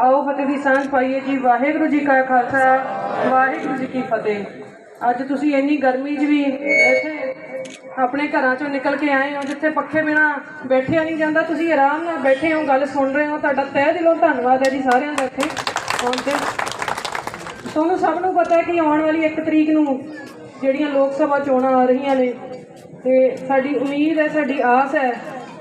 ਆਓ ਫਤਿਹ ਦੀ ਸਾਂਝ ਪਾਈਏ ਜੀ। ਵਾਹਿਗੁਰੂ ਜੀ ਕਾ ਖਾਲਸਾ, ਵਾਹਿਗੁਰੂ ਜੀ ਕੀ ਫਤਿਹ। ਅੱਜ ਤੁਸੀਂ ਇੰਨੀ ਗਰਮੀ 'ਚ ਵੀ ਇੱਥੇ ਆਪਣੇ ਘਰਾਂ 'ਚੋਂ ਨਿਕਲ ਕੇ ਆਏ ਹੋ, ਜਿੱਥੇ ਪੱਖੇ ਬਿਨਾ ਬੈਠਿਆ ਨਹੀਂ ਜਾਂਦਾ। ਤੁਸੀਂ ਆਰਾਮ ਨਾਲ ਬੈਠੇ ਹੋ, ਗੱਲ ਸੁਣ ਰਹੇ ਹੋ। ਤੁਹਾਡਾ ਤਹਿ ਦਿਲੋਂ ਧੰਨਵਾਦ ਹੈ ਜੀ ਸਾਰਿਆਂ ਦਾ ਇੱਥੇ ਆਉਣ ਤੇ। ਤੁਹਾਨੂੰ ਸਭ ਨੂੰ ਪਤਾ ਹੈ ਕਿ ਆਉਣ ਵਾਲੀ 1 ਤਰੀਕ ਨੂੰ ਜਿਹੜੀਆਂ ਲੋਕ ਸਭਾ ਚੋਣਾਂ ਆ ਰਹੀਆਂ ਨੇ, ਤੇ ਸਾਡੀ ਉਮੀਦ ਹੈ, ਸਾਡੀ ਆਸ ਹੈ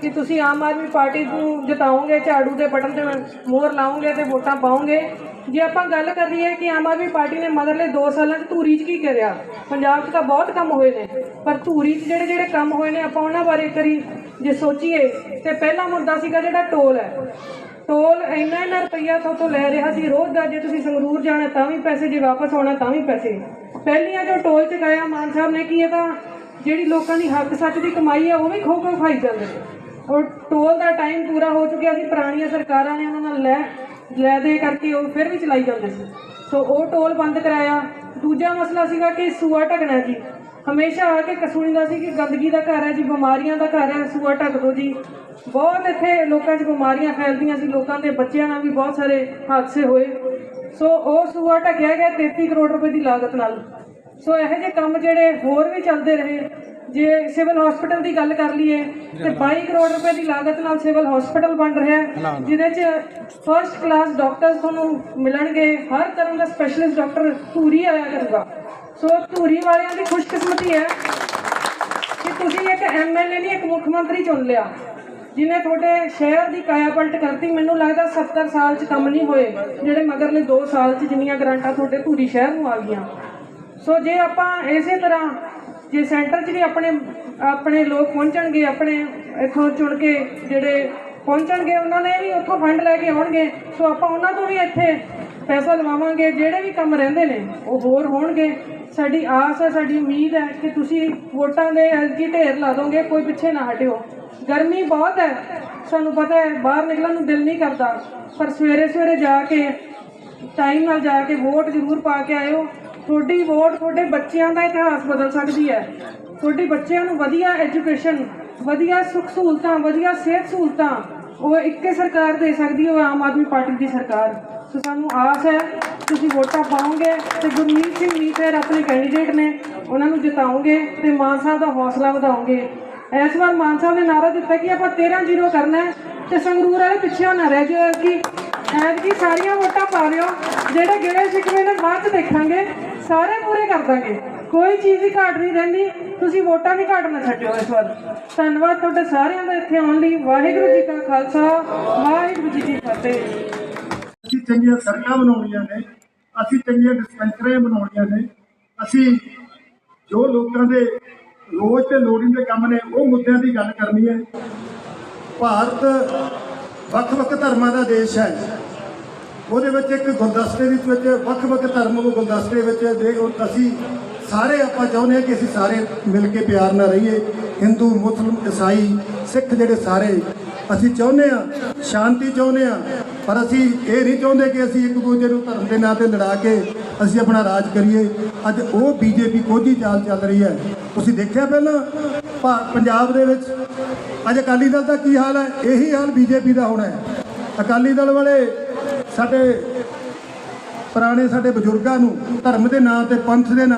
ਕਿ ਤੁਸੀਂ ਆਮ ਆਦਮੀ ਪਾਰਟੀ ਨੂੰ ਜਿਤਾਓਗੇ, ਝਾੜੂ ਦੇ ਬਟਨ ਤੇ ਮੋਹਰ ਲਾਓਗੇ ਤੇ ਵੋਟਾਂ ਪਾਓਗੇ। ਜੇ ਆਪਾਂ ਗੱਲ ਕਰ ਰਹੀ ਹੈ ਕਿ ਆਮ ਆਦਮੀ ਪਾਰਟੀ ਨੇ ਮਗਰਲੇ 2 ਸਾਲਾਂ 'ਚ ਧੂਰੀ 'ਚ ਕੀ ਕਰਿਆ? ਪੰਜਾਬ 'ਚ ਤਾਂ ਬਹੁਤ ਕੰਮ ਹੋਏ ਨੇ, ਪਰ ਧੂਰੀ 'ਚ ਜਿਹੜੇ ਜਿਹੜੇ ਕੰਮ ਹੋਏ ਨੇ, ਆਪਾਂ ਉਹਨਾਂ ਬਾਰੇ ਕਰੀ ਜੇ ਸੋਚੀਏ, ਤੇ ਪਹਿਲਾ ਮੁੱਦਾ ਸੀਗਾ ਜਿਹੜਾ ਟੋਲ ਹੈ। ਟੋਲ ਇੰਨਾ ਇੰਨਾ ਰੁਪਈਆ ਤੋਂ ਲੈ ਰਿਹਾ ਸੀ ਰੋਜ਼ ਦਾ, ਜੇ ਤੁਸੀਂ ਸੰਗਰੂਰ ਜਾਣਾ ਤਾਂ ਵੀ ਪੈਸੇ, ਜੇ ਵਾਪਸ ਆਉਣਾ ਤਾਂ ਵੀ ਪੈਸੇ। ਪਹਿਲੀਆਂ ਜੋ ਟੋਲ ਚ ਗਿਆ ਮਾਨ ਸਾਹਿਬ ਨੇ, ਕੀ ਇਹ ਤਾਂ ਜਿਹੜੀ ਲੋਕਾਂ ਦੀ ਹੱਕ ਸੱਚ ਦੀ ਕਮਾਈ ਹੈ, ਉਹ ਵੀ ਖੋ ਖੋ ਖਾਈ ਜਾਂਦੇ ਨੇ। ਔਰ ਟੋਲ ਦਾ ਟਾਈਮ ਪੂਰਾ ਹੋ ਚੁੱਕਿਆ ਸੀ, ਪੁਰਾਣੀਆਂ ਸਰਕਾਰਾਂ ਨੇ ਉਹਨਾਂ ਨਾਲ ਲੈ ਲੈ ਦੇ ਕਰਕੇ ਉਹ ਫਿਰ ਵੀ ਚਲਾਈ ਜਾਂਦੇ ਸੀ। ਸੋ ਉਹ ਟੋਲ ਬੰਦ ਕਰਾਇਆ। ਦੂਜਾ ਮਸਲਾ ਸੀਗਾ ਕਿ ਸੂਆ ਢਕਣਾ ਜੀ। ਹਮੇਸ਼ਾ ਆ ਕੇ ਕਸੂਣੀਦਾ ਸੀ ਕਿ ਗੰਦਗੀ ਦਾ ਘਰ ਹੈ ਜੀ, ਬਿਮਾਰੀਆਂ ਦਾ ਘਰ ਹੈ, ਸੂਆ ਢੱਕ ਦਿਓ ਜੀ। ਬਹੁਤ ਇੱਥੇ ਲੋਕਾਂ 'ਚ ਬਿਮਾਰੀਆਂ ਫੈਲਦੀਆਂ ਸੀ, ਲੋਕਾਂ ਦੇ ਬੱਚਿਆਂ ਨਾਲ ਵੀ ਬਹੁਤ ਸਾਰੇ ਹਾਦਸੇ ਹੋਏ। ਸੋ ਉਹ ਸੂਆ ਢਕਿਆ ਗਿਆ 33 ਕਰੋੜ ਰੁਪਏ ਦੀ ਲਾਗਤ ਨਾਲ। ਸੋ ਇਹੋ ਜਿਹੇ ਕੰਮ ਜਿਹੜੇ ਹੋਰ ਵੀ ਚੱਲਦੇ ਰਹੇ ਜੇ ਸਿਵਲ ਹਸਪੀਟਲ ਦੀ ਗੱਲ ਕਰ ਲਈਏ ਤੇ 22 ਕਰੋੜ ਰੁਪਏ ਦੀ ਲਾਗਤ ਨਾਲ ਸਿਵਲ ਹਸਪੀਟਲ ਬਣ ਰਿਹਾ ਜਿਹਦੇ 'ਚ ਫਰਸਟ ਕਲਾਸ ਡਾਕਟਰਸ ਤੁਹਾਨੂੰ ਮਿਲਣਗੇ ਹਰ ਤਰ੍ਹਾਂ ਦਾ ਸਪੈਸ਼ਲਿਸਟ ਡਾਕਟਰ ਧੂਰੀ ਆਇਆ ਕਰੂਗਾ। ਸੋ ਧੂਰੀ ਵਾਲਿਆਂ ਦੀ ਖੁਸ਼ਕਿਸਮਤੀ ਹੈ ਕਿ ਤੁਸੀਂ ਇੱਕ ਐਮਐਲਏ ਨਹੀਂ ਇੱਕ ਮੁੱਖ ਮੰਤਰੀ ਚੁਣ ਲਿਆ ਜਿਹਨੇ ਤੁਹਾਡੇ ਸ਼ਹਿਰ ਦੀ ਕਾਇਆ ਪਲਟ ਕਰਤੀ। ਮੈਨੂੰ ਲੱਗਦਾ 70 ਸਾਲ 'ਚ ਕੰਮ ਨਹੀਂ ਹੋਏ ਜਿਹੜੇ ਮਗਰਲੇ 2 ਸਾਲ 'ਚ ਜਿੰਨੀਆਂ ਗ੍ਰਾਂਟਾਂ ਤੁਹਾਡੇ ਧੂਰੀ ਸ਼ਹਿਰ ਨੂੰ ਆ ਗਈਆਂ। ਸੋ ਜੇ ਆਪਾਂ ਇਸੇ ਤਰ੍ਹਾਂ ਜੇ ਸੈਂਟਰ 'ਚ ਵੀ ਆਪਣੇ ਆਪਣੇ ਲੋਕ ਪਹੁੰਚਣਗੇ, ਆਪਣੇ ਇੱਥੋਂ ਚੁਣ ਕੇ ਜਿਹੜੇ ਪਹੁੰਚਣਗੇ, ਉਹਨਾਂ ਨੇ ਵੀ ਉੱਥੋਂ ਫੰਡ ਲੈ ਕੇ ਆਉਣਗੇ। ਸੋ ਆਪਾਂ ਉਹਨਾਂ ਤੋਂ ਵੀ ਇੱਥੇ ਪੈਸਾ ਲਵਾਵਾਂਗੇ, ਜਿਹੜੇ ਵੀ ਕੰਮ ਰਹਿੰਦੇ ਨੇ, ਉਹ ਹੋਰ ਹੋਣਗੇ। ਸਾਡੀ ਆਸ ਹੈ, ਸਾਡੀ ਉਮੀਦ ਹੈ ਕਿ ਤੁਸੀਂ ਵੋਟਾਂ ਦੇ ਐਲਕੀ ਢੇਰ ਲਾ ਦੋਗੇ, ਕੋਈ ਪਿੱਛੇ ਨਾ ਹਟਿਓ। ਗਰਮੀ ਬਹੁਤ ਹੈ, ਸਾਨੂੰ ਪਤਾ ਹੈ, ਬਾਹਰ ਨਿਕਲਣ ਨੂੰ ਦਿਲ ਨਹੀਂ ਕਰਦਾ। ਪਰ ਸਵੇਰੇ ਸਵੇਰੇ ਜਾ ਕੇ ਟਾਈਮ ਨਾਲ ਜਾ ਕੇ ਵੋਟ ਜ਼ਰੂਰ ਪਾ ਕੇ ਆਇਓ। ਤੁਹਾਡੀ ਵੋਟ ਤੁਹਾਡੇ ਬੱਚਿਆਂ ਦਾ ਇਤਿਹਾਸ ਬਦਲ ਸਕਦੀ ਹੈ। ਤੁਹਾਡੇ ਬੱਚਿਆਂ ਨੂੰ ਵਧੀਆ ਐਜੂਕੇਸ਼ਨ ਵਧੀਆ ਸੁੱਖ ਸਹੂਲਤਾਂ, ਵਧੀਆ ਸਿਹਤ ਸਹੂਲਤਾਂ ਉਹ ਇੱਕੇ ਸਰਕਾਰ ਦੇ ਸਕਦੀ ਹੈ, ਉਹ ਆਮ ਆਦਮੀ ਪਾਰਟੀ ਦੀ ਸਰਕਾਰ। ਸੋ ਸਾਨੂੰ ਆਸ ਹੈ, ਤੁਸੀਂ ਵੋਟਾਂ ਪਾਓਗੇ ਤੇ ਗੁਰਮੀਤ ਸਿੰਘ ਮੀਤਰ ਆਪਣੇ ਕੈਂਡੀਡੇਟ ਨੇ, ਉਹਨਾਂ ਨੂੰ ਜਿਤਾਓਗੇ ਤੇ ਮਾਨ ਸਾਹਿਬ ਦਾ ਹੌਸਲਾ ਵਧਾਓਗੇ। ਇਸ ਵਾਰ ਮਾਨ ਸਾਹਿਬ ਨੇ ਨਾਰਾ ਦਿੱਤਾ ਕਿ ਆਪਾਂ 13 ਜ਼ੀਰੋ ਕਰਨਾ ਹੈ ਤੇ ਸੰਗਰੂਰ ਵਾਲੇ ਪਿੱਛੇ ਨਾ ਰਹਿ ਜਾਓ, ਕਿ ਐਤਕੀ ਸਾਰੀਆਂ ਵੋਟਾਂ ਪਾ ਲਿਓ, ਜਿਹੜੇ ਗਿਲੇ ਸ਼ਿਕਵੇ ਨੇ ਬਾਅਦ ਚ ਦੇਖਾਂਗੇ। ਸਾਰੇ ਪੂਰੇ ਕਰ ਦਾਂਗੇ। ਕੋਈ ਚੀਜ਼ ਦੀ ਘਾਟ ਨਹੀਂ ਰਹਿੰਦੀ। ਤੁਸੀਂ ਵੋਟਾਂ ਦੀ ਘਾਟ ਨਾ ਛੱਡਿਓ ਇਸ ਵਾਰ। ਧੰਨਵਾਦ ਤੁਹਾਡੇ ਸਾਰਿਆਂ ਦਾ ਇੱਥੇ ਆਉਣ ਲਈ। ਵਾਹਿਗੁਰੂ ਜੀ ਕਾ ਖਾਲਸਾ, ਵਾਹਿਗੁਰੂ ਜੀ ਕੀ ਫਤਿਹ। ਅਸੀਂ ਚੰਗੀਆਂ ਸੜਕਾਂ ਬਣਾਉਣੀਆਂ ਨੇ, ਅਸੀਂ ਚੰਗੀਆਂ ਡਿਸਪੈਂਸਰੀਆਂ ਬਣਾਉਣੀਆਂ ਨੇ। ਅਸੀਂ ਜੋ ਲੋਕਾਂ ਦੇ ਰੋਜ਼ ਤੇ ਲੋੜੀਂਦੇ ਕੰਮ ਨੇ, ਉਹ ਮੁੱਦਿਆਂ ਦੀ ਗੱਲ ਕਰਨੀ ਹੈ। ਭਾਰਤ ਵੱਖ-ਵੱਖ ਧਰਮਾਂ ਦਾ ਦੇਸ਼ ਹੈ। ਉਹਦੇ ਵਿੱਚ ਇੱਕ ਗੁਲਦਸਤੇ ਦੇ ਵਿੱਚ ਵੱਖ ਵੱਖ ਧਰਮ ਨੂੰ ਗੁਲਦਸਤੇ ਵਿੱਚ ਦੇ ਅਸੀਂ ਸਾਰੇ ਆਪਾਂ ਚਾਹੁੰਦੇ ਹਾਂ ਕਿ ਅਸੀਂ ਸਾਰੇ ਮਿਲ ਕੇ ਪਿਆਰ ਨਾਲ ਰਹੀਏ। ਹਿੰਦੂ, ਮੁਸਲਮ, ਈਸਾਈ, ਸਿੱਖ ਜਿਹੜੇ ਸਾਰੇ, ਅਸੀਂ ਚਾਹੁੰਦੇ ਹਾਂ, ਸ਼ਾਂਤੀ ਚਾਹੁੰਦੇ ਹਾਂ, ਪਰ ਅਸੀਂ ਇਹ ਨਹੀਂ ਚਾਹੁੰਦੇ ਕਿ ਅਸੀਂ ਇੱਕ ਦੂਜੇ ਨੂੰ ਧਰਮ ਦੇ ਨਾਂ ਤੇ ਲੜਾ ਕੇ ਅਸੀਂ ਆਪਣਾ ਰਾਜ ਕਰੀਏ। ਅੱਜ ਉਹ ਬੀਜੇਪੀ ਕੋਝੀ ਚਾਲ ਚੱਲ ਰਹੀ ਹੈ। ਤੁਸੀਂ ਦੇਖਿਆ ਪਹਿਲਾਂ ਭਾ- ਪੰਜਾਬ ਦੇ ਵਿੱਚ ਅੱਜ ਅਕਾਲੀ ਦਲ ਦਾ ਕੀ ਹਾਲ ਹੈ? ਇਹੀ ਹਾਲ ਬੀਜੇਪੀ ਦਾ ਹੋਣਾ ਹੈ। ਅਕਾਲੀ ਦਲ ਵਾਲੇ ਸਾਡੇ ਪੁਰਾਣੇ ਸਾਡੇ ਬਜ਼ੁਰਗਾਂ ਨੂੰ ਧਰਮ ਦੇ ਨਾਂ ਤੇ ਪੰਥ ਦੇ ਨਾਂ